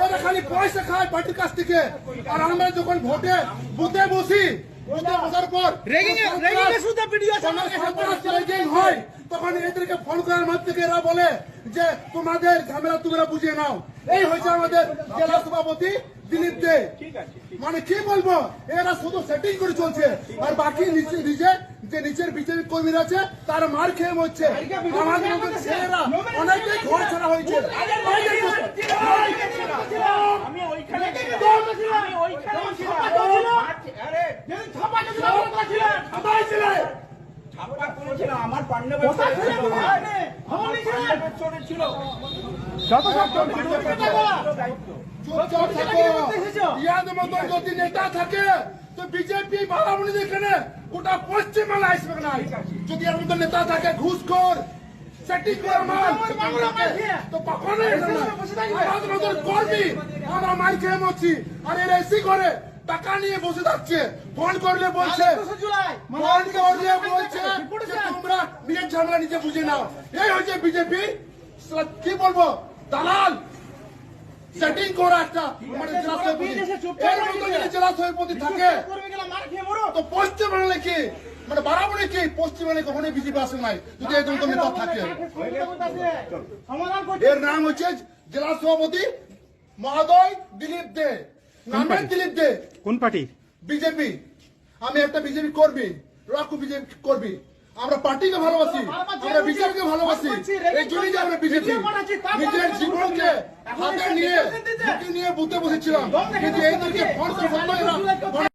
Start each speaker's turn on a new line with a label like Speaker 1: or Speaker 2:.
Speaker 1: এরা খালি পয়সা খায় পার্টির কাছ থেকে। আর আমরা যখন ভোটে বুথে বসি বুথে বসার পর হয় তখন এদেরকে ফোন করার মাধ্যমে এরা বলে যে তোমাদের ঝামেলা তোমরা বুঝিয়ে নাও। এই হয়েছে আমাদের জেলা সভাপতি দিলীপ দে। মানে কি বলব? এরা শুধু সেটিং করে চলছে। আর বাকি নিচে নিজে যে নিচের বিজেপি কর্মীরা আছে তারা মার খেয়ে মরছে। আমাদের ঘর ছাড়া হয়েছে।
Speaker 2: আমার ছিল।
Speaker 1: মতো যদি নেতা থাকে তো বিজেপি বাড়াবনি এখানে ওটা পশ্চিমবাংলা আসবে না যদি এর মতো নেতা থাকে ঘুষখোর সেটিং তো কখনোই কর্মী আমরা মার খেয়ে মরছি। আর এরা এসি করে টাকা নিয়ে বসে থাকছে। ফোন করলে বলছে ফোন করলে বলছে তোমরা নিজের ঝামেলা নিজে বুঝে নাও। এই হচ্ছে বিজেপি। কি বলব? দালাল! সেটিং করা একটা আমাদের জেলা সভাপতি এর মতো যদি জেলা সভাপতি থাকে তো কি? মানে বারাবণী কি? কখনোই বিজেপি আসে নাই যদি এই দুটো নেতা থাকে। এর নাম হচ্ছে জেলা সভাপতি মহোদয় দিলীপ দে। দিলীপ দে।
Speaker 3: কোন পার্টি?
Speaker 1: বিজেপি। আমি একটা বিজেপি করবি রাখু বিজেপি করবি আমরা পার্টিকে ভালোবাসি আমরা বিজেপিকে ভালোবাসি এই জন্যই যে আমরা বিজেপি। নিজের জীবনকে হাতে নিয়ে নিয়ে বুঝতে বসেছিলাম। কিন্তু এইদেরকে ফোন ফোন করে এরা